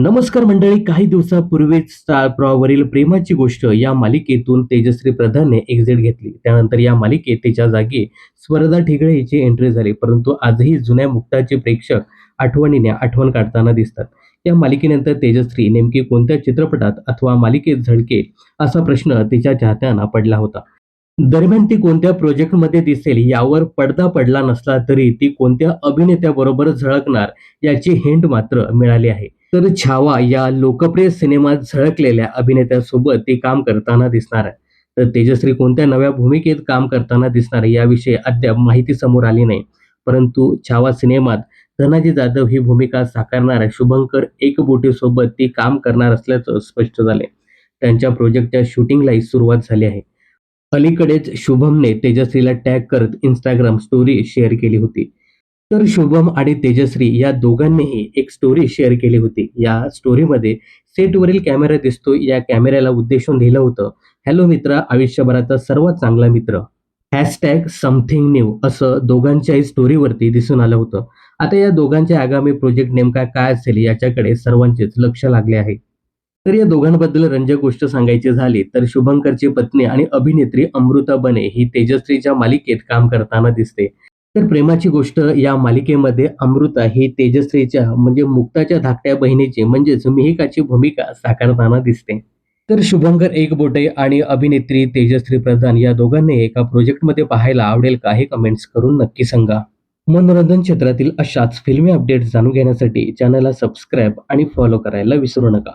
नमस्कार मंडळी काही दिवसापूर्वीच स्टार प्रॉवरील प्रेमाची गोष्ट या मालिकेतून तेजश्री प्रधानने एक्झिट घेतली. त्यानंतर या मालिकेत तिच्या जागी स्पर्धा ठिगळे हिची एंट्री झाली. परंतु आजही जुन्या मुक्ताचे प्रेक्षक आठवणीने आठवण काढताना दिसतात. या मालिकेनंतर तेजश्री नेमकी कोणत्या चित्रपटात अथवा मालिकेत झळकेल असा प्रश्न तिच्या चाहत्यांना पडला होता. दरम्यान ती कोणत्या प्रोजेक्टमध्ये दिसेल यावर पडदा पडला नसला तरी ती कोणत्या अभिनेत्याबरोबर झळकणार याची हिंट मात्र मिळाली आहे. तर छावा या लोकप्रिय सिनेमात झळकलेल्या अभिनेत्यासोबत ती काम करताना दिसणार आहे. तर तेजश्री कोणत्या नव्या भूमिकेत काम करताना दिसणार आहे याविषयी अद्याप माहिती समोर आली नाही. परंतु छावा सिनेमात धनाजी जाधव ही भूमिका साकारणाऱ्या शुभंकर एकबोटीसोबत ती काम करणार असल्याचं स्पष्ट झाले त्यांच्या प्रोजेक्टच्या शूटिंगलाही सुरुवात झाली आहे. अलीकडेच शुभमने तेजश्रीला टॅग करत इंस्टाग्राम स्टोरी शेअर केली होती. तर शुभम आणि तेजश्री या दोघांनीही एक स्टोरी शेअर केली होती. या स्टोरीमध्ये सेटवरील कॅमेरा दिसतो. या कॅमेऱ्याला उद्देशून लिहिलं होतं हॅलो मित्र आयुष्यभराचा सर्वात चांगला मित्र. हॅशटॅग समथिंग न्यू असं दोघांच्याही स्टोरीवरती दिसून आलं होतं. आता या दोघांच्या आगामी प्रोजेक्ट नेमका काय असेल याच्याकडे सर्वांचेच लक्ष लागले आहे. तर या दोघांबद्दल रंजक गोष्ट सांगायची झाली तर शुभंकरची पत्नी आणि अभिनेत्री अमृता बने ही तेजश्रीच्या मालिकेत काम करताना दिसते. तर प्रेमाची गोष्ट या मालिकेमध्ये अमृता ही तेजश्रीच्या म्हणजे मुक्ताच्या धाकट्या बहिणीची म्हणजेच मिहिकाची भूमिका साकारताना दिसते. तर शुभंकर एकबोटे आणि अभिनेत्री तेजश्री प्रधान या दोघांनी एका प्रोजेक्टमध्ये पाहायला आवडेल का हे कमेंट्स करून नक्की सांगा. मनोरंजन क्षेत्रातील अशाच फिल्मी अपडेट्स जाणून घेण्यासाठी चॅनलला सबस्क्राईब आणि फॉलो करायला विसरू नका.